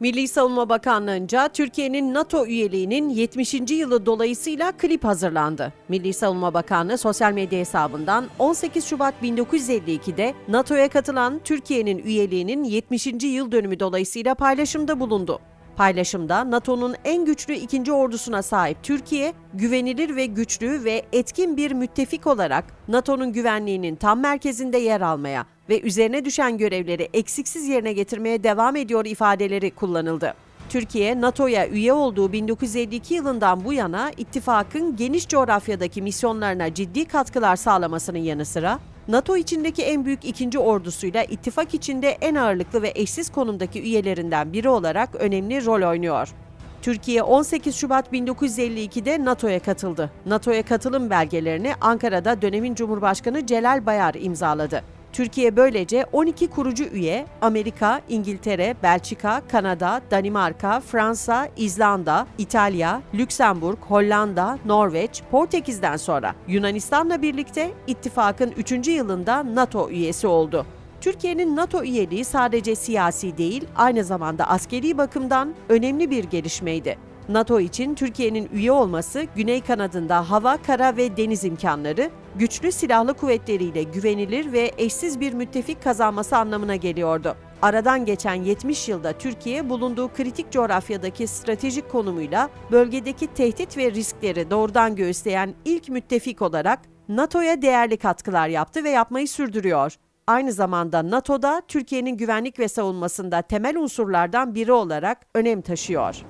Milli Savunma Bakanlığı'nca Türkiye'nin NATO üyeliğinin 70. yılı dolayısıyla klip hazırlandı. Milli Savunma Bakanlığı sosyal medya hesabından 18 Şubat 1952'de NATO'ya katılan Türkiye'nin üyeliğinin 70. yıl dönümü dolayısıyla paylaşımda bulundu. Paylaşımda NATO'nun en güçlü ikinci ordusuna sahip Türkiye, güvenilir ve güçlü ve etkin bir müttefik olarak NATO'nun güvenliğinin tam merkezinde yer almaya ve üzerine düşen görevleri eksiksiz yerine getirmeye devam ediyor ifadeleri kullanıldı. Türkiye, NATO'ya üye olduğu 1952 yılından bu yana ittifakın geniş coğrafyadaki misyonlarına ciddi katkılar sağlamasının yanı sıra, NATO içindeki en büyük ikinci ordusuyla ittifak içinde en ağırlıklı ve eşsiz konumdaki üyelerinden biri olarak önemli rol oynuyor. Türkiye 18 Şubat 1952'de NATO'ya katıldı. NATO'ya katılım belgelerini Ankara'da dönemin Cumhurbaşkanı Celal Bayar imzaladı. Türkiye böylece 12 kurucu üye Amerika, İngiltere, Belçika, Kanada, Danimarka, Fransa, İzlanda, İtalya, Lüksemburg, Hollanda, Norveç, Portekiz'den sonra Yunanistan'la birlikte ittifakın 3. yılında NATO üyesi oldu. Türkiye'nin NATO üyeliği sadece siyasi değil, aynı zamanda askeri bakımdan önemli bir gelişmeydi. NATO için Türkiye'nin üye olması Güney kanadında hava, kara ve deniz imkanları, güçlü silahlı kuvvetleriyle güvenilir ve eşsiz bir müttefik kazanması anlamına geliyordu. Aradan geçen 70 yılda Türkiye bulunduğu kritik coğrafyadaki stratejik konumuyla bölgedeki tehdit ve riskleri doğrudan göğüsleyen ilk müttefik olarak NATO'ya değerli katkılar yaptı ve yapmayı sürdürüyor. Aynı zamanda NATO'da Türkiye'nin güvenlik ve savunmasında temel unsurlardan biri olarak önem taşıyor.